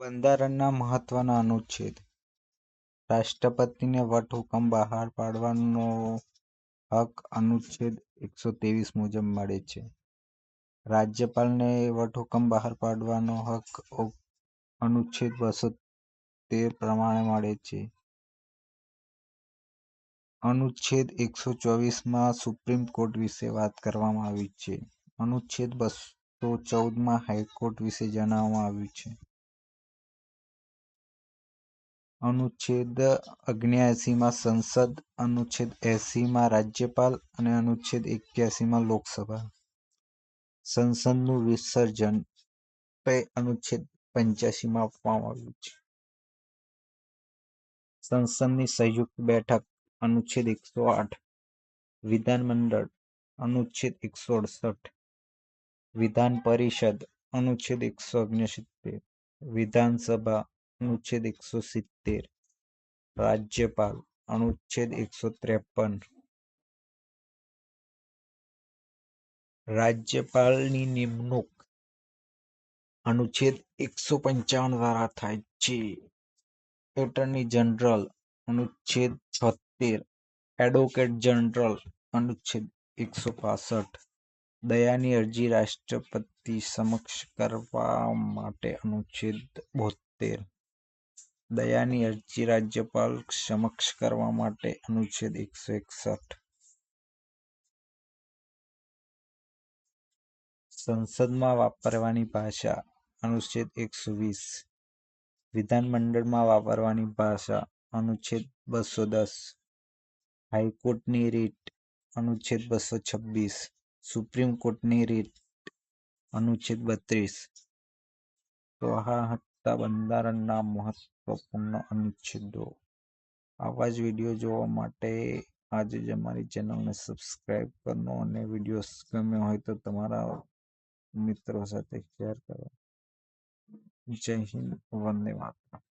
બંધારણના મહત્વના અનુચ્છેદ રાષ્ટ્રપતિને વટહુકમ બહાર પાડવાનો હક અનુચ્છેદ એકસો ત્રેવીસ મુજબ મળે છે. રાજ્યપાલને વટહુકમ બહાર પાડવાનો હક અનુચ્છેદ બસો તેર પ્રમાણે મળે છે. અનુચ્છેદ એકસો ચોવીસમાં સુપ્રીમ કોર્ટ વિશે વાત કરવામાં આવી છે. અનુચ્છેદ બસો ચૌદમાં હાઈકોર્ટ વિશે જણાવવામાં આવ્યું છે. અનુચ્છેદ અગ્યાસી સંસદ, અનુચ્છેદ એંસીમાં રાજ્યપાલ અને અનુચ્છેદ એક્યાસીમાં લોકસભા. સંસદનું વિસર્જન અનુચ્છેદ પંચ્યાસીમાં આપવામાં આવ્યું છે. સંસદની સંયુક્ત બેઠક અનુચ્છેદ એકસો આઠ. વિધાનમંડળ અનુચ્છેદ એકસો અડસઠ. વિધાન પરિષદ અનુચ્છેદ એકસો ઓગણસિત્તેર. વિધાનસભા અનુચ્છેદ એકસો સિત્તેર. રાજ્યપાલ અનુચ્છેદ એકસો ત્રેપન. રાજ્યપાલની નિમણૂક અનુચ્છેદ એકસો પંચાવન દ્વારા થાય છે. એટર્ની જનરલ અનુચ્છેદ છોતેર. એડવોકેટ જનરલ અનુચ્છેદ એકસો પાંસઠ. દયાની અરજી રાષ્ટ્રપતિ સમક્ષ કરવા માટે અનુચ્છેદ બોતેર. દયાની અરજી રાજ્યપાલ સમક્ષ કરવા માટે અનુચ્છેદ એકસો એકસઠ. સંસદમાં વાપરવાની ભાષા, અનુચ્છેદ એકસો વીસ. વિધાનમંડળમાં વાપરવાની ભાષા, અનુચ્છેદ બસો દસ. હાઈકોર્ટની રીટ, અનુચ્છેદ બસો છવ્વીસ. સુપ્રીમ કોર્ટની રીટ, અનુચ્છેદ બત્રીસ. તો આ હતા બંધારણના મહત્વપૂર્ણ અનુચ્છેદો. આવા જ વીડિયો જોવા માટે આજે જ અમારી ચેનલને સબસ્ક્રાઇબ કરો અને વીડિયો ગમ્યો હોય તો તમારા મિત્રો સાથે શેર કરો. જય હિન્દ, વંદે માતરમ